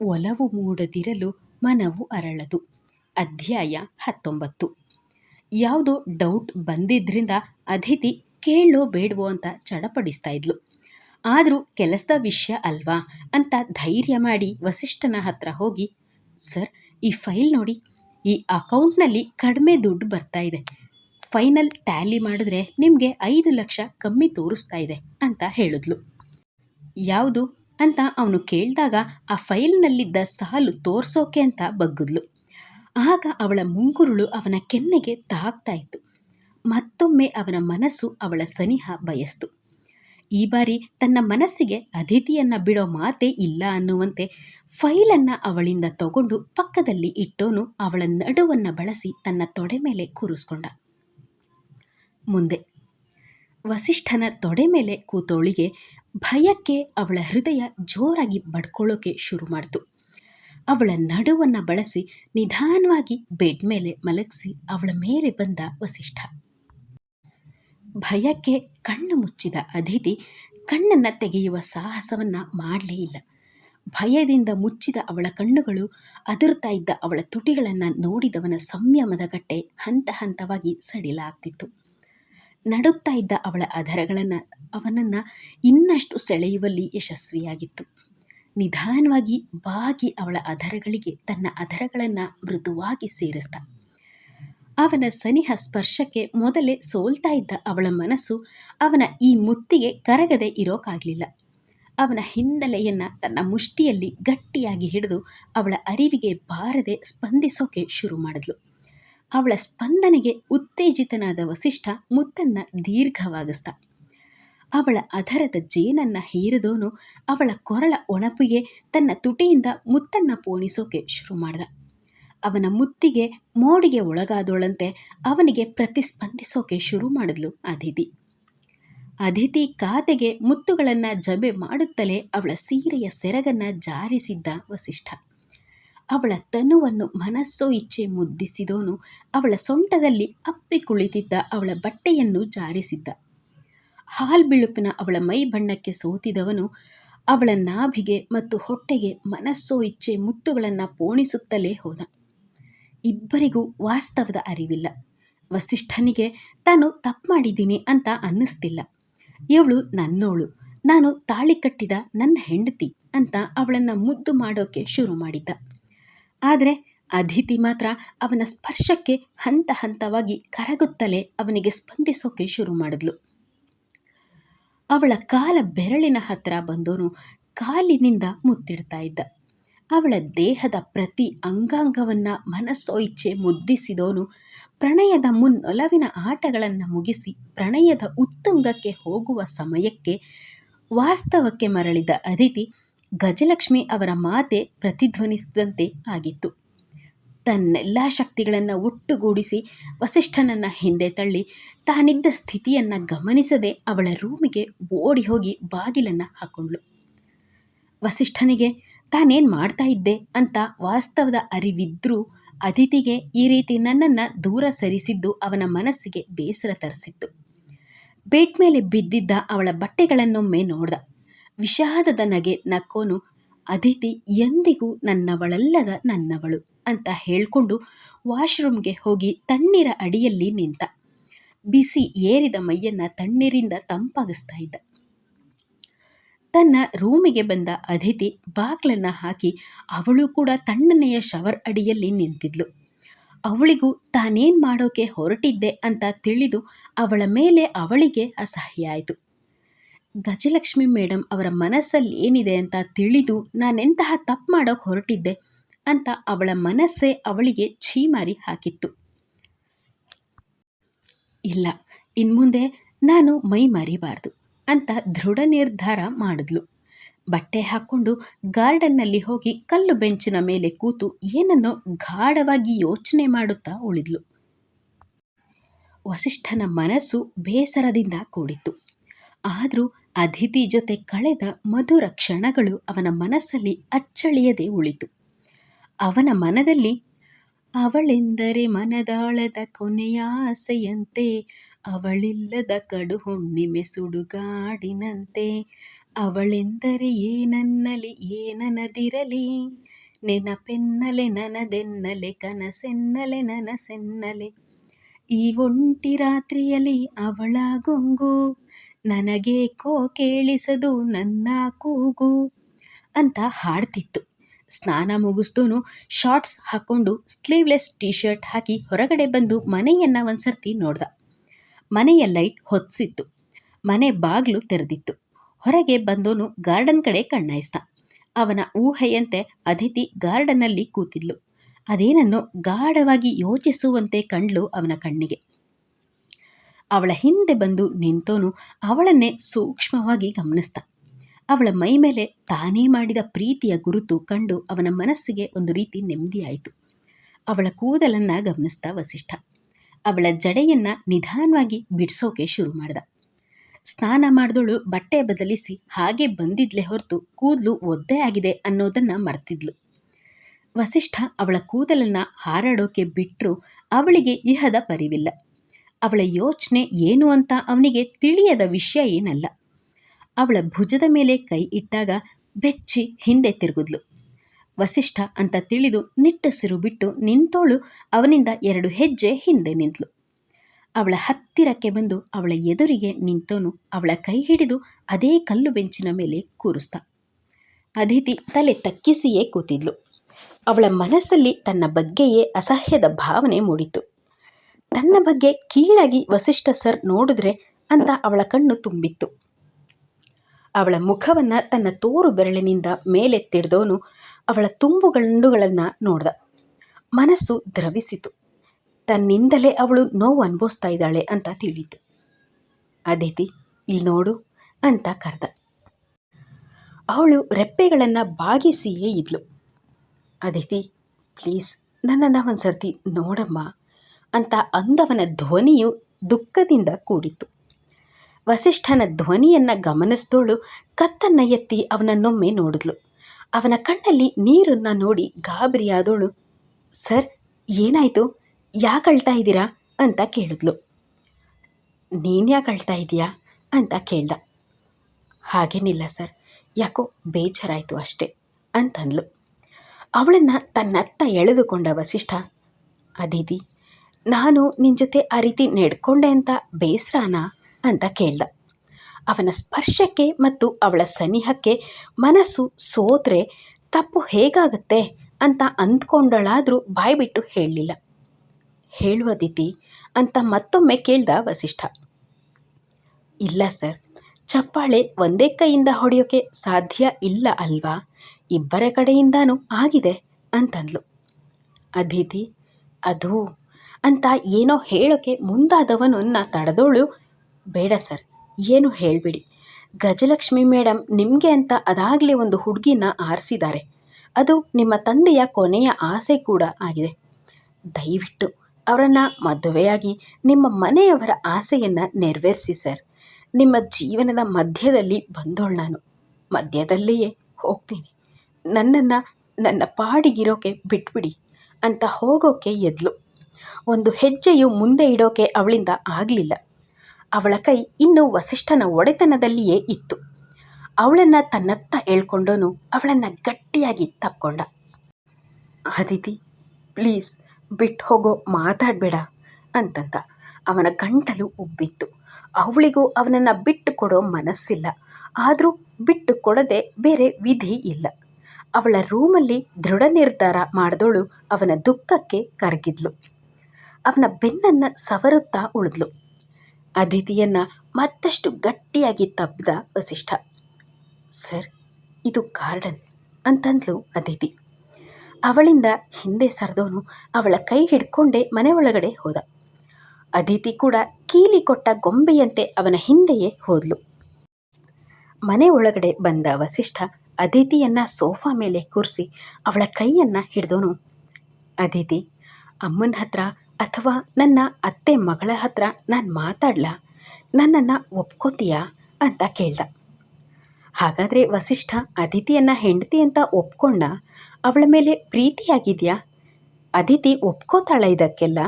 ಒಲವು ಮೂಡದಿರಲು ಮನವು ಅರಳದು. ಅಧ್ಯಾಯ ಹತ್ತೊಂಬತ್ತು. ಯಾವುದೋ ಡೌಟ್ ಬಂದಿದ್ದರಿಂದ ಅತಿಥಿ ಕೇಳೋ ಬೇಡವೋ ಅಂತ ಚಡಪಡಿಸ್ತಾ ಇದ್ಲು. ಆದರೂ ಕೆಲಸದ ವಿಷಯ ಅಲ್ವಾ ಅಂತ ಧೈರ್ಯ ಮಾಡಿ ವಸಿಷ್ಠನ ಹತ್ರ ಹೋಗಿ, ಸರ್, ಈ ಫೈಲ್ ನೋಡಿ. ಈ ಅಕೌಂಟ್ನಲ್ಲಿ ಕಡಿಮೆ ದುಡ್ಡು ಬರ್ತಾ ಇದೆ. ಫೈನಲ್ ಟ್ಯಾಲಿ ಮಾಡಿದ್ರೆ ನಿಮಗೆ ಐದು ಲಕ್ಷ ಕಮ್ಮಿ ತೋರಿಸ್ತಾ ಇದೆ, ಅಂತ ಹೇಳಿದ್ಲು. ಯಾವುದು? ಅಂತ ಅವನು ಕೇಳಿದಾಗ ಆ ಫೈಲ್ನಲ್ಲಿದ್ದ ಸಾಲು ತೋರಿಸೋಕೆ ಅಂತ ಬಗ್ಗಿದ್ಲು. ಆಗ ಅವಳ ಮುಂಗುರುಳು ಅವನ ಕೆನ್ನೆಗೆ ತಾಗ್ತಾ ಇತ್ತು. ಮತ್ತೊಮ್ಮೆ ಅವನ ಮನಸ್ಸು ಅವಳ ಸನಿಹ ಬಯಸ್ತು. ಈ ಬಾರಿ ತನ್ನ ಮನಸ್ಸಿಗೆ ಅತಿಥಿಯನ್ನು ಬಿಡೋ ಮಾತೇ ಇಲ್ಲ ಅನ್ನುವಂತೆ ಫೈಲನ್ನು ಅವಳಿಂದ ತಗೊಂಡು ಪಕ್ಕದಲ್ಲಿ ಇಟ್ಟೋನು ಅವಳ ನಡುವನ್ನು ಬಳಸಿ ತನ್ನ ತೊಡೆ ಮೇಲೆ ಕೂರಿಸ್ಕೊಂಡ. ಮುಂದೆ ವಸಿಷ್ಠನ ತೊಡೆ ಮೇಲೆ ಕೂತೋಳಿಗೆ ಭಯಕ್ಕೆ ಅವಳ ಹೃದಯ ಜೋರಾಗಿ ಬಡ್ಕೊಳ್ಳೋಕೆ ಶುರು ಮಾಡ್ತು. ಅವಳ ನಡುವನ್ನು ಬಳಸಿ ನಿಧಾನವಾಗಿ ಬೆಡ್ ಮೇಲೆ ಮಲಗಿಸಿ ಅವಳ ಮೇಲೆ ಬಂದ ವಸಿಷ್ಠ. ಭಯಕ್ಕೆ ಕಣ್ಣು ಮುಚ್ಚಿದ ಅದಿತಿ ಕಣ್ಣನ್ನು ತೆಗೆಯುವ ಸಾಹಸವನ್ನು ಮಾಡಲೇ ಇಲ್ಲ. ಭಯದಿಂದ ಮುಚ್ಚಿದ ಅವಳ ಕಣ್ಣುಗಳು, ಅದುರ್ತಾ ಇದ್ದ ಅವಳ ತುಟಿಗಳನ್ನು ನೋಡಿದವನ ಸಂಯಮದ ಗಟ್ಟೆ ಹಂತ ಹಂತವಾಗಿ ಸಡಿಲಾಗ್ತಿತ್ತು ನಡುತ್ತಾ ಇದ್ದ ಅವಳ ಅಧರಗಳನ್ನು ಅವನನ್ನು ಇನ್ನಷ್ಟು ಸೆಳೆಯುವಲ್ಲಿ ಯಶಸ್ವಿಯಾಗಿತ್ತು. ನಿಧಾನವಾಗಿ ಬಾಗಿ ಅವಳ ಅಧರಗಳಿಗೆ ತನ್ನ ಅಧರಗಳನ್ನು ಮೃದುವಾಗಿ ಸೇರಿಸ್ದ. ಅವನ ಸನಿಹ ಸ್ಪರ್ಶಕ್ಕೆ ಮೊದಲೇ ಸೋಲ್ತಾ ಇದ್ದ ಅವಳ ಮನಸ್ಸು ಅವನ ಈ ಮುತ್ತಿಗೆ ಕರಗದೆ ಇರೋಕ್ಕಾಗಲಿಲ್ಲ ಅವನ ಹಿನ್ನೆಲೆಯನ್ನು ತನ್ನ ಮುಷ್ಟಿಯಲ್ಲಿ ಗಟ್ಟಿಯಾಗಿ ಹಿಡಿದು ಅವಳ ಅರಿವಿಗೆ ಬಾರದೆ ಸ್ಪಂದಿಸೋಕೆ ಶುರು ಮಾಡಿದ್ಲು. ಅವಳ ಸ್ಪಂದನೆಗೆ ಉತ್ತೇಜಿತನಾದ ವಸಿಷ್ಠ ಮುತ್ತನ್ನ ದೀರ್ಘವಾಗಿಸ್ತ ಅವಳ ಅಧರದ ಜೇನನ್ನ ಹೀರಿದವನು ಅವಳ ಕೊರಳ ಒಣಪಿಗೆ ತನ್ನ ತುಟಿಯಿಂದ ಮುತ್ತನ್ನ ಪೋಣಿಸೋಕೆ ಶುರು ಮಾಡ್ದ. ಅವನ ಮುತ್ತಿಗೆ ಮೋಡಿಗೆ ಒಳಗಾದೋಳಂತೆ ಅವನಿಗೆ ಪ್ರತಿಸ್ಪಂದಿಸೋಕೆ ಶುರು ಮಾಡಿದ್ಲು ಅದಿತಿ. ಅದಿತಿ ಖಾತೆಗೆ ಮುತ್ತುಗಳನ್ನು ಜಬೆ ಮಾಡುತ್ತಲೇ ಅವಳ ಸೀರೆಯ ಸೆರಗನ್ನ ಜಾರಿಸಿದ್ದ ವಸಿಷ್ಠ. ಅವಳ ತನುವನ್ನು ಮನಸ್ಸು ಇಚ್ಛೆ ಮುದ್ದಿಸಿದವನು ಅವಳ ಸೊಂಟದಲ್ಲಿ ಅಪ್ಪಿ ಕುಳಿತಿದ್ದ ಅವಳ ಬಟ್ಟೆಯನ್ನು ಜಾರಿಸಿದ್ದ ಹಾಲ್ ಬಿಳುಪಿನ ಅವಳ ಮೈ ಬಣ್ಣಕ್ಕೆ ಸೋತಿದವನು ಅವಳ ನಾಭಿಗೆ ಮತ್ತು ಹೊಟ್ಟೆಗೆ ಮನಸ್ಸೋ ಇಚ್ಛೆ ಮುತ್ತುಗಳನ್ನು ಪೋಣಿಸುತ್ತಲೇ ಹೋದ. ಇಬ್ಬರಿಗೂ ವಾಸ್ತವದ ಅರಿವಿಲ್ಲ. ವಸಿಷ್ಠನಿಗೆ, ತಾನು ತಪ್ಪು ಮಾಡಿದ್ದೀನಿ ಅಂತ ಅನ್ನಿಸ್ತಿಲ್ಲ. ಇವಳು ನನ್ನೋಳು. ನಾನು ತಾಳಿ ಕಟ್ಟಿದ ನನ್ನ ಹೆಂಡತಿ ಅಂತ ಅವಳನ್ನು ಮುದ್ದು ಮಾಡೋಕ್ಕೆ ಶುರು ಮಾಡಿದ್ದ. ಆದರೆ ಅದಿತಿ ಮಾತ್ರ ಅವನ ಸ್ಪರ್ಶಕ್ಕೆ ಹಂತ ಹಂತವಾಗಿ ಕರಗುತ್ತಲೇ ಅವನಿಗೆ ಸ್ಪಂದಿಸೋಕೆ ಶುರು ಮಾಡಿದ್ಲು. ಅವಳ ಕಾಲ ಬೆರಳಿನ ಹತ್ತಿರ ಬಂದೋನು ಕಾಲಿನಿಂದ ಮುತ್ತಿಡ್ತಾ ಇದ್ದ. ಅವಳ ದೇಹದ ಪ್ರತಿ ಅಂಗಾಂಗವನ್ನು ಮನಸ್ಸೋ ಇಚ್ಛೆ ಮುದ್ದಿಸಿದವನು ಪ್ರಣಯದ ಮುನ್ನೊಲವಿನ ಆಟಗಳನ್ನು ಮುಗಿಸಿ ಪ್ರಣಯದ ಉತ್ತುಂಗಕ್ಕೆ ಹೋಗುವ ಸಮಯಕ್ಕೆ ವಾಸ್ತವಕ್ಕೆ ಮರಳಿದ ಅದಿತಿ ಗಜಲಕ್ಷ್ಮಿ ಅವರ ಮಾತೆ ಪ್ರತಿಧ್ವನಿಸಿದಂತೆ ಆಗಿತ್ತು. ತನ್ನೆಲ್ಲ ಶಕ್ತಿಗಳನ್ನು ಒಟ್ಟುಗೂಡಿಸಿ ವಸಿಷ್ಠನನ್ನು ಹಿಂದೆ ತಳ್ಳಿ ತಾನಿದ್ದ ಸ್ಥಿತಿಯನ್ನು ಗಮನಿಸದೆ ಅವಳ ರೂಮಿಗೆ ಓಡಿ ಹೋಗಿ ಬಾಗಿಲನ್ನು ಹಾಕೊಂಡ್ಳು. ವಸಿಷ್ಠನಿಗೆ, ತಾನೇನು ಮಾಡ್ತಾ ಇದ್ದೆ? ಅಂತ ವಾಸ್ತವದ ಅರಿವಿದ್ರೂ ಅತಿಥಿಗೆ ಈ ರೀತಿ ನನ್ನನ್ನು ದೂರ ಸರಿಸಿದ್ದು ಅವನ ಮನಸ್ಸಿಗೆ ಬೇಸರ ತರಿಸಿತ್ತು. ಬೇಟ್ ಮೇಲೆ ಬಿದ್ದಿದ್ದ ಅವಳ ಬಟ್ಟೆಗಳನ್ನೊಮ್ಮೆ ನೋಡ್ದ. ವಿಷಾದದ ನಗೆ ನಕ್ಕೋನು, ಅದಿತಿ, ಎಂದಿಗೂ ನನ್ನವಳಲ್ಲದ ನನ್ನವಳು ಅಂತ ಹೇಳ್ಕೊಂಡು ವಾಶ್ರೂಮ್ಗೆ ಹೋಗಿ ತಣ್ಣೀರ ಅಡಿಯಲ್ಲಿ ನಿಂತ. ಬಿಸಿ ಏರಿದ ಮೈಯನ್ನ ತಣ್ಣೀರಿಂದ ತಂಪಾಗಿಸ್ತಾ ಇದ್ದ. ತನ್ನ ರೂಮಿಗೆ ಬಂದ ಅದಿತಿ ಬಾಗ್ಲನ್ನ ಹಾಕಿ ಅವಳು ಕೂಡ ತಣ್ಣನೆಯ ಶವರ್ ಅಡಿಯಲ್ಲಿ ನಿಂತಿದ್ಲು. ಅವಳಿಗೂ ತಾನೇನು ಮಾಡೋಕೆ ಹೊರಟಿದ್ದೆ ಅಂತ ತಿಳಿದು ಅವಳ ಮೇಲೆ ಅವಳಿಗೆ ಅಸಹ್ಯ ಆಯಿತು. ಗಜಲಕ್ಷ್ಮಿ ಮೇಡಮ್ ಅವರ ಮನಸ್ಸಲ್ಲಿ ಏನಿದೆ ಅಂತ ತಿಳಿದು ನಾನೆಂತಹ ತಪ್ಪು ಮಾಡೋಕೆ ಹೊರಟಿದ್ದೆ ಅಂತ ಅವಳ ಮನಸ್ಸೇ ಅವಳಿಗೆ ಛೀಮಾರಿ ಹಾಕಿತ್ತು. ಇಲ್ಲ, ಇನ್ಮುಂದೆ ನಾನು ಮೈ ಮರಿಬಾರ್ದು ಅಂತ ದೃಢ ನಿರ್ಧಾರ ಮಾಡಿದ್ಲು. ಬಟ್ಟೆ ಹಾಕ್ಕೊಂಡು ಗಾರ್ಡನ್ನಲ್ಲಿ ಹೋಗಿ ಕಲ್ಲು ಬೆಂಚಿನ ಮೇಲೆ ಕೂತು ಏನನ್ನೋ ಗಾಢವಾಗಿ ಯೋಚನೆ ಮಾಡುತ್ತಾ ಉಳಿದ್ಲು. ವಸಿಷ್ಠನ ಮನಸ್ಸು ಬೇಸರದಿಂದ ಕೂಡಿತ್ತು. ಆದರೂ ಅದಿತಿ ಜೊತೆ ಕಳೆದ ಮಧುರ ಕ್ಷಣಗಳು ಅವನ ಮನಸ್ಸಲ್ಲಿ ಅಚ್ಚಳಿಯದೆ ಉಳಿತು. ಅವನ ಮನದಲ್ಲಿ, ಅವಳೆಂದರೆ ಮನದಾಳದ ಕೊನೆಯ ಆಸೆಯಂತೆ, ಅವಳಿಲ್ಲದ ಕಡು ಹುಣ್ಣಿಮೆ ಸುಡುಗಾಡಿನಂತೆ, ಅವಳೆಂದರೆ ಏನನ್ನಲಿ ಏನನದಿರಲಿ ನೆನಪೆನ್ನಲೆ ನನದೆನ್ನಲೆ, ಕನಸೆನ್ನಲೆ ನನಸೆನ್ನಲೆ, ಈ ಒಂಟಿ ರಾತ್ರಿಯಲ್ಲಿ ಅವಳ ಗುಂಗು ನನಗೇಕೋ ಕೇಳಿಸದು ನನ್ನ ಕೂಗು ಅಂತ ಹಾಡ್ತಿತ್ತು. ಸ್ನಾನ ಮುಗಿಸ್ದೂ ಶಾರ್ಟ್ಸ್ ಹಾಕ್ಕೊಂಡು ಸ್ಲೀವ್ಲೆಸ್ ಟೀ ಶರ್ಟ್ ಹಾಕಿ ಹೊರಗಡೆ ಬಂದು ಮನೆಯನ್ನು ಒಂದ್ಸರ್ತಿ ನೋಡ್ದ. ಮನೆಯ ಲೈಟ್ ಹೊತ್ಸಿತ್ತು. ಮನೆ ಬಾಗಿಲು ತೆರೆದಿತ್ತು. ಹೊರಗೆ ಬಂದೋನು ಗಾರ್ಡನ್ ಕಡೆ ಕಣ್ಣಾಯಿಸ್ದ. ಅವನ ಊಹೆಯಂತೆ ಅದಿತಿ ಗಾರ್ಡನ್ನಲ್ಲಿ ಕೂತಿದ್ಲು. ಅದೇನನ್ನು ಗಾಢವಾಗಿ ಯೋಚಿಸುವಂತೆ ಕಂಡ್ಲು ಅವನ ಕಣ್ಣಿಗೆ. ಅವಳ ಹಿಂದೆ ಬಂದು ನಿಂತೋನು ಅವಳನ್ನೇ ಸೂಕ್ಷ್ಮವಾಗಿ ಗಮನಿಸ್ತ ಅವಳ ಮೈ ಮೇಲೆ ತಾನೇ ಮಾಡಿದ ಪ್ರೀತಿಯ ಗುರುತು ಕಂಡು ಅವನ ಮನಸ್ಸಿಗೆ ಒಂದು ರೀತಿ ನೆಮ್ಮದಿಯಾಯಿತು ಅವಳ ಕೂದಲನ್ನು ಗಮನಿಸ್ತಾ ವಸಿಷ್ಠ. ಅವಳ ಜಡೆಯನ್ನ ನಿಧಾನವಾಗಿ ಬಿಡಿಸೋಕೆ ಶುರು ಮಾಡ್ದ. ಸ್ನಾನ ಮಾಡಿದಳು ಬಟ್ಟೆ ಬದಲಿಸಿ ಹಾಗೆ ಬಂದಿದ್ಲೆ ಹೊರತು ಕೂದಲು ಒದ್ದೆ ಆಗಿದೆ ಅನ್ನೋದನ್ನ ಮರ್ತಿದ್ಲು. ವಸಿಷ್ಠ ಅವಳ ಕೂದಲನ್ನ ಹಾರಾಡೋಕೆ ಬಿಟ್ಟರು ಅವಳಿಗೆ ಇಹದ ಪರಿವಿಲ್ಲ. ಅವಳ ಯೋಚನೆ ಏನು ಅಂತ ಅವನಿಗೆ ತಿಳಿಯದ ವಿಷಯ ಏನಲ್ಲ. ಅವಳ ಭುಜದ ಮೇಲೆ ಕೈ ಇಟ್ಟಾಗ ಬೆಚ್ಚಿ ಹಿಂದೆ ತಿರುಗಿದ್ಲು. ವಸಿಷ್ಠ ಅಂತ ತಿಳಿದು ನಿಟ್ಟುಸಿರು ಬಿಟ್ಟು ನಿಂತೋಳು ಅವನಿಂದ ಎರಡು ಹೆಜ್ಜೆ ಹಿಂದೆ ನಿಂತಳು ಅವಳ ಹತ್ತಿರಕ್ಕೆ ಬಂದು ಅವಳ ಎದುರಿಗೆ ನಿಂತೋನು ಅವಳ ಕೈ ಹಿಡಿದು ಅದೇ ಕಲ್ಲು ಬೆಂಚಿನ ಮೇಲೆ ಕೂರಿಸ್ದ ಅದಿತಿ ತಲೆ ತಕ್ಕಿಸಿಯೇ ಕೂತಿದ್ಲು. ಅವಳ ಮನಸ್ಸಲ್ಲಿ ತನ್ನ ಬಗ್ಗೆಯೇ ಅಸಹ್ಯದ ಭಾವನೆ ಮೂಡಿತು ತನ್ನ ಬಗ್ಗೆ ಕೀಳಾಗಿ ವಸಿಷ್ಠ ಸರ್ ನೋಡಿದ್ರೆ ಅಂತ ಅವಳ ಕಣ್ಣು ತುಂಬಿತ್ತು. ಅವಳ ಮುಖವನ್ನು ತನ್ನ ತೋರು ಬೆರಳಿನಿಂದ ಮೇಲೆತ್ತಿಡ್ದವನು ಅವಳ ತುಂಬು ಗಂಡುಗಳನ್ನು ನೋಡ್ದ. ಮನಸ್ಸು ದ್ರವಿಸಿತು. ತನ್ನಿಂದಲೇ ಅವಳು ನೋವು ಅನುಭವಿಸ್ತಾ ಇದ್ದಾಳೆ ಅಂತ ತಿಳಿತು ಅದಿತಿ ಇಲ್ಲಿ ನೋಡು ಅಂತ ಕರೆದ. ಅವಳು ರೆಪ್ಪೆಗಳನ್ನು ಬಾಗಿಸಿಯೇ ಇದ್ಲು. ಅದಿತಿ ಪ್ಲೀಸ್ ನನ್ನನ್ನು ಒಂದು ಸರ್ತಿ ನೋಡಮ್ಮ. ಅಂತ ಅಂದವನ ಧ್ವನಿಯು ದುಃಖದಿಂದ ಕೂಡಿತು. ವಸಿಷ್ಠನ ಧ್ವನಿಯನ್ನು ಗಮನಿಸಿದೋಳು ಕತ್ತನ್ನ ಎತ್ತಿ ಅವನನ್ನೊಮ್ಮೆ ನೋಡಿದ್ಲು. ಅವನ ಕಣ್ಣಲ್ಲಿ ನೀರನ್ನು ನೋಡಿ ಗಾಬರಿಯಾದೋಳು. ಸರ್, ಏನಾಯಿತು? ಯಾಕೆ ಅಳ್ತಾ ಇದ್ದೀರಾ? ಅಂತ ಕೇಳಿದ್ಲು. ನೀನು ಯಾಕೆ ಅಳ್ತಾ ಇದೀಯಾ ಅಂತ ಕೇಳ್ದ. ಹಾಗೇನಿಲ್ಲ ಸರ್, ಯಾಕೋ ಬೇಜಾರಾಯಿತು ಅಷ್ಟೇ, ಅಂತಂದ್ಲು. ಅವಳನ್ನು ತನ್ನತ್ತ ಎಳೆದುಕೊಂಡ ವಸಿಷ್ಠ ಅದಿತಿ ನಾನು ನಿನ್ನ ಜೊತೆ ಆ ರೀತಿ ನಡ್ಕೊಂಡೆ ಅಂತ ಬೇಸರಾನ ಅಂತ ಕೇಳ್ದ. ಅವನ ಸ್ಪರ್ಶಕ್ಕೆ ಮತ್ತು ಅವಳ ಸನಿಹಕ್ಕೆ ಮನಸ್ಸು ಸೋತ್ರೆ ತಪ್ಪು ಹೇಗಾಗುತ್ತೆ ಅಂತ ಅಂದ್ಕೊಂಡಳಾದರೂ ಬಾಯ್ಬಿಟ್ಟು ಹೇಳಲಿಲ್ಲ. ಹೇಳುವ ದಿತಿ ಅಂತ ಮತ್ತೊಮ್ಮೆ ಕೇಳ್ದ ವಸಿಷ್ಠ. ಇಲ್ಲ ಸರ್, ಚಪ್ಪಾಳೆ ಒಂದೇ ಕೈಯಿಂದ ಹೊಡೆಯೋಕೆ ಸಾಧ್ಯ ಇಲ್ಲ ಅಲ್ವಾ? ಇಬ್ಬರ ಕಡೆಯಿಂದಾನು ಆಗಿದೆ ಅಂತಂದ್ಲು. ಅದಿತಿ, ಅದು ಅಂತ ಏನೋ ಹೇಳೋಕೆ ಮುಂದಾದವನನ್ನು ತಡೆದೋಳು. ಬೇಡ ಸರ್, ಏನು ಹೇಳಬೇಡಿ. ಗಜಲಕ್ಷ್ಮಿ ಮೇಡಮ್ ನಿಮಗೆ ಅಂತ ಅದಾಗಲೇ ಒಂದು ಹುಡುಗಿನ ಆರಿಸಿದ್ದಾರೆ. ಅದು ನಿಮ್ಮ ತಂದೆಯ ಕೊನೆಯ ಆಸೆ ಕೂಡ ಆಗಿದೆ. ದಯವಿಟ್ಟು ಅವರನ್ನು ಮದುವೆಯಾಗಿ ನಿಮ್ಮ ಮನೆಯವರ ಆಸೆಯನ್ನು ನೆರವೇರಿಸಿ ಸರ್. ನಿಮ್ಮ ಜೀವನದ ಮಧ್ಯದಲ್ಲಿ ಬಂದೋಳು ನಾನು. ಮಧ್ಯದಲ್ಲಿಯೇ ಹೋಗ್ತೀನಿ. ನನ್ನನ್ನು ನನ್ನ ಪಾಡಿಗಿರೋಕೆ ಬಿಟ್ಬಿಡಿ ಅಂತ ಹೋಗೋಕೆ ಎದ್ಲು. ಒಂದು ಹೆಜ್ಜೆಯು ಮುಂದೆ ಇಡೋಕೆ ಅವಳಿಂದ ಆಗಲಿಲ್ಲ. ಅವಳ ಕೈ ಇನ್ನೂ ವಸಿಷ್ಠನ ಒಡೆತನದಲ್ಲಿಯೇ ಇತ್ತು. ಅವಳನ್ನು ತನ್ನತ್ತ ಹೇಳ್ಕೊಂಡೋನು ಅವಳನ್ನು ಗಟ್ಟಿಯಾಗಿ ತಪ್ಕೊಂಡ. ಅದಿತಿ, ಪ್ಲೀಸ್ ಬಿಟ್ಟು ಹೋಗೋ ಮಾತಾಡಬೇಡ ಅಂತಂದ. ಅವನ ಗಂಟಲು ಉಬ್ಬಿತ್ತು. ಅವಳಿಗೂ ಅವನನ್ನು ಬಿಟ್ಟು ಕೊಡೋ ಮನಸ್ಸಿಲ್ಲ. ಆದರೂ ಬಿಟ್ಟು ಕೊಡದೆ ಬೇರೆ ವಿಧಿ ಇಲ್ಲ. ಅವಳ ರೂಮಲ್ಲಿ ದೃಢ ನಿರ್ಧಾರ ಮಾಡಿದವಳು ಅವನ ದುಃಖಕ್ಕೆ ಕರಗಿದ್ಲು. ಅವನ ಬೆನ್ನನ್ನು ಸವರುತ್ತಾ ಉಳಿದ್ಲು. ಅದಿತಿಯನ್ನು ಮತ್ತಷ್ಟು ಗಟ್ಟಿಯಾಗಿ ತಬ್ಬಿದ ವಸಿಷ್ಠ. ಸರ್, ಇದು ಗಾರ್ಡನ್ ಅಂತಂದ್ಲು ಅದಿತಿ ಅವಳಿಂದ ಹಿಂದೆ ಸರಿದವನು ಅವಳ ಕೈ ಹಿಡ್ಕೊಂಡೇ ಮನೆ ಒಳಗಡೆ ಹೋದ. ಅದಿತಿ ಕೂಡ ಕೀಲಿ ಕೊಟ್ಟ ಗೊಂಬೆಯಂತೆ ಅವನ ಹಿಂದೆಯೇ ಹೋದ್ಲು. ಮನೆ ಒಳಗಡೆ ಬಂದ ವಸಿಷ್ಠ ಅದಿತಿಯನ್ನ ಸೋಫಾ ಮೇಲೆ ಕೂರಿಸಿ ಅವಳ ಕೈಯನ್ನು ಹಿಡಿದವನು ಅದಿತಿ ಅಮ್ಮನ ಹತ್ರ ಅಥವಾ ನನ್ನ ಅತ್ತೆ ಮಗಳ ಹತ್ರ ನಾನು ಮಾತಾಡಲಾ? ನನ್ನನ್ನು ಒಪ್ಕೋತೀಯಾ ಅಂತ ಕೇಳ್ದ. ಹಾಗಾದರೆ ವಸಿಷ್ಠ ಅದಿತಿಯನ್ನು ಹೆಂಡತಿ ಅಂತ ಒಪ್ಕೊಂಡ? ಅವಳ ಮೇಲೆ ಪ್ರೀತಿಯಾಗಿದೆಯಾ? ಅದಿತಿ ಒಪ್ಕೋತಾಳ ಇದಕ್ಕೆಲ್ಲ?